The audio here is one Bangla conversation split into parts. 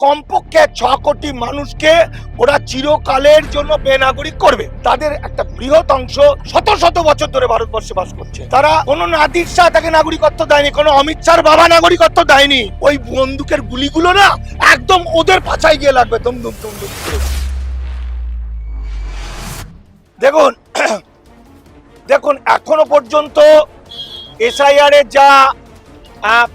কমপক্ষে ছ কোটি মানুষকে ওরা চিরকালের জন্য বেনাগরিক করবে। তাদের একটা বৃহৎ অংশ শত শত বছর ধরে ভারতবর্ষে বাস করছে। তারা কোনো নাদির শাহ তাকে নাগরিকত্ব দেয়নি, কোনো অমিত শাহর বাবা নাগরিকত্ব দেয়নি। ওই বন্দুকের গুলিগুলো না একদম ওদের পাছায় গিয়ে লাগবে দুম দুম দুম দুম দেখুন দেখুন, এখনও পর্যন্ত এসআইআর এর যা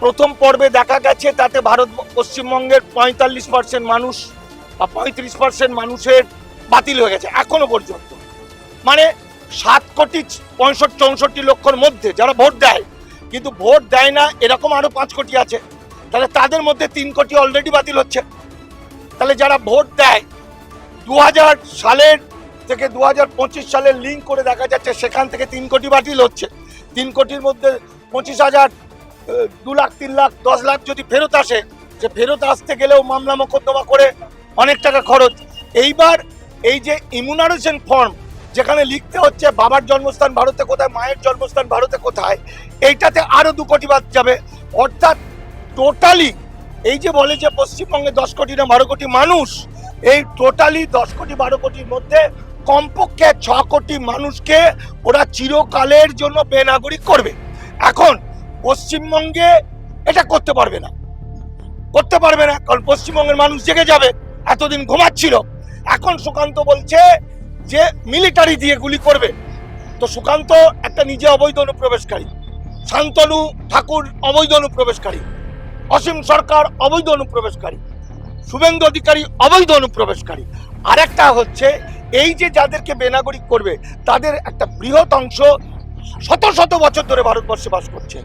প্রথম পর্বে দেখা গেছে, তাতে ভারত পশ্চিমবঙ্গের পঁয়তাল্লিশ পার্সেন্ট মানুষ বা পঁয়ত্রিশ পার্সেন্ট মানুষের বাতিল হয়ে গেছে, এখনও পর্যন্ত। মানে সাত কোটি পঁয়ষট্টি, চৌষট্টি লক্ষর মধ্যে যারা ভোট দেয়, কিন্তু ভোট দেয় না, এরকম আরও পাঁচ কোটি আছে, তাহলে তাদের মধ্যে তিন কোটি অলরেডি বাতিল হচ্ছে। তাহলে যারা ভোট দেয় দু হাজার সালের থেকে দু হাজার পঁচিশ সালের লিঙ্ক করে দেখা যাচ্ছে, সেখান থেকে তিন কোটি বাতিল হচ্ছে। তিন কোটির মধ্যে পঁচিশ হাজার দু লাখ, তিন লাখ, দশ লাখ যদি ফেরত আসে সে ফেরত আসতে গেলেও মামলা মোকদ্দমা করে অনেক টাকা খরচ। এইবার এই যে ইমিউনাইজেশন ফর্ম যেখানে লিখতে হচ্ছে বাবার জন্মস্থান ভারতে কোথায়, মায়ের জন্মস্থান ভারতে কোথায়, এইটাতে আরও দু কোটি বাদ যাবে। অর্থাৎ টোটালি এই যে বলে যে পশ্চিমবঙ্গে দশ কোটি না বারো কোটি মানুষ, এই টোটালি দশ কোটি, বারো কোটির মধ্যে কমপক্ষে ছ কোটি মানুষকে ওরা চিরকালের জন্য বেনাগরিক করবে। এখন পশ্চিমবঙ্গে এটা করতে পারবে না। করতে পারবে না, কারণ পশ্চিমবঙ্গের মানুষ জেগে যাবে, এতদিন ঘুমাচ্ছিল। এখন সুকান্ত বলছে যে মিলিটারি দিয়ে গুলি করবে। তো সুকান্ত একটা নিজে অবৈধ অনুপ্রবেশকারী, শান্তনু ঠাকুর অবৈধ অনুপ্রবেশকারী, অসীম সরকার অবৈধ অনুপ্রবেশকারী, শুভেন্দু অধিকারী অবৈধ অনুপ্রবেশকারী। আরেকটা হচ্ছে, এই যে যাদেরকে বেনাগরিক করবে, তাদের একটা বৃহৎ অংশ শত শত বছর ধরে ভারতবর্ষে বাস করছে।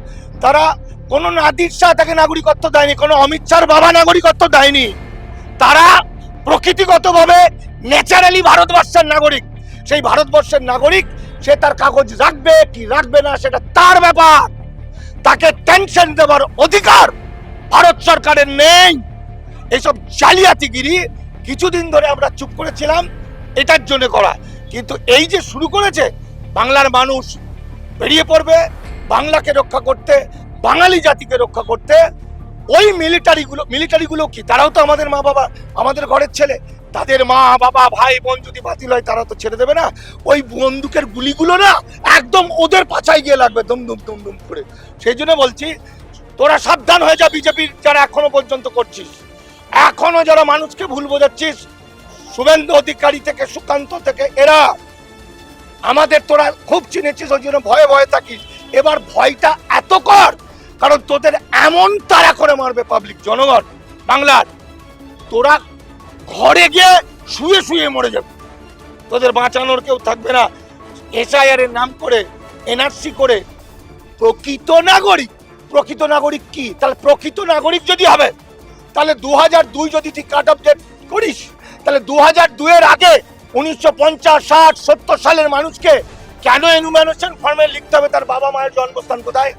তারা কোনো নাদির শাহ তাকে নাগরিকত্ব দেয়নি, কোনো অমিত শাহর বাবা নাগরিকত্ব দেয়নি। তারা প্রকৃতিগতভাবে ন্যাচারালি ভারতবর্ষের নাগরিক। সেই ভারতবর্ষের নাগরিক, সে তার কাগজ রাখবে, কি রাখবে না সেটা তার ব্যাপার। তাকে টেনশন দেওয়ার অধিকার ভারত সরকারের নেই। এইসব জালিয়াতিগিরি কিছুদিন ধরে আমরা চুপ করেছিলাম, এটার জন্য করা। কিন্তু এই যে শুরু করেছে, বাংলার মানুষ বেরিয়ে পড়বে বাংলাকে রক্ষা করতে, বাঙালি জাতিকে রক্ষা করতে। ওই মিলিটারিগুলো মিলিটারিগুলো কি? তারাও তো আমাদের মা বাবা, আমাদের ঘরের ছেলে। তাদের মা, বাবা, ভাই, বোন যদি বাতিল হয় তারা তো ছেড়ে দেবে না। ওই বন্দুকের গুলিগুলো না একদম ওদের পাছায় গিয়ে লাগবে দুম দুম দুম দুম করে। সেই জন্য বলছি, তোরা সাবধান হয়ে যা বিজেপির যারা এখনও পর্যন্ত করছিস। এখনও যারা মানুষকে ভুল বোঝাচ্ছিস, শুভেন্দু অধিকারী থেকে, সুকান্ত থেকে, এরা আমাদের তোরা খুব চিনেছিস, ওই জন্য ভয়ে ভয়ে থাকিস। এবার ভয়টা এত কর, কারণ তোদের এমন তারা করে মারবে পাবলিক জনগণ, বাংলার। তোরা ঘরে গিয়ে শুয়ে শুয়ে মরে যাবে। তোদের বাঁচানোর কেউ থাকবে না। এসআইআর এর নাম করে এনআরসি করে, প্রকৃত নাগরিক প্রকৃত নাগরিক কি? তাহলে প্রকৃত নাগরিক যদি হবে, তাহলে দু হাজার দুই যদি তুই কাট অফ ডেট করিস, তাহলে দু হাজার দুইয়ের আগে উনিশশো পঞ্চাশ, ষাট, সত্তর সালের মানুষকে কেন এনুম্যানেশন ফর্মে লিখতে হবে? তার বাবা মায়ের জন্মস্থান কোথায়?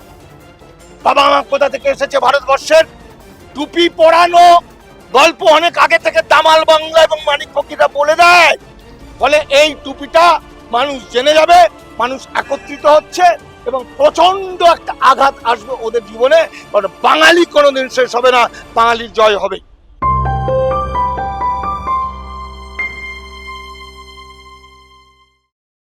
বাবা মা কোথা থেকে এসেছে ভারতবর্ষের? টুপি পরানো গল্প অনেক আগে থেকে দামাল বাংলা এবং মানিক ফকিরা বলে দেয়। ফলে এই টুপিটা মানুষ জেনে যাবে, মানুষ একত্রিত হচ্ছে এবং প্রচণ্ড একটা আঘাত আসবে ওদের জীবনে। কারণ বাঙালি কোনোদিন শেষ হবে না, বাঙালির জয় হবে।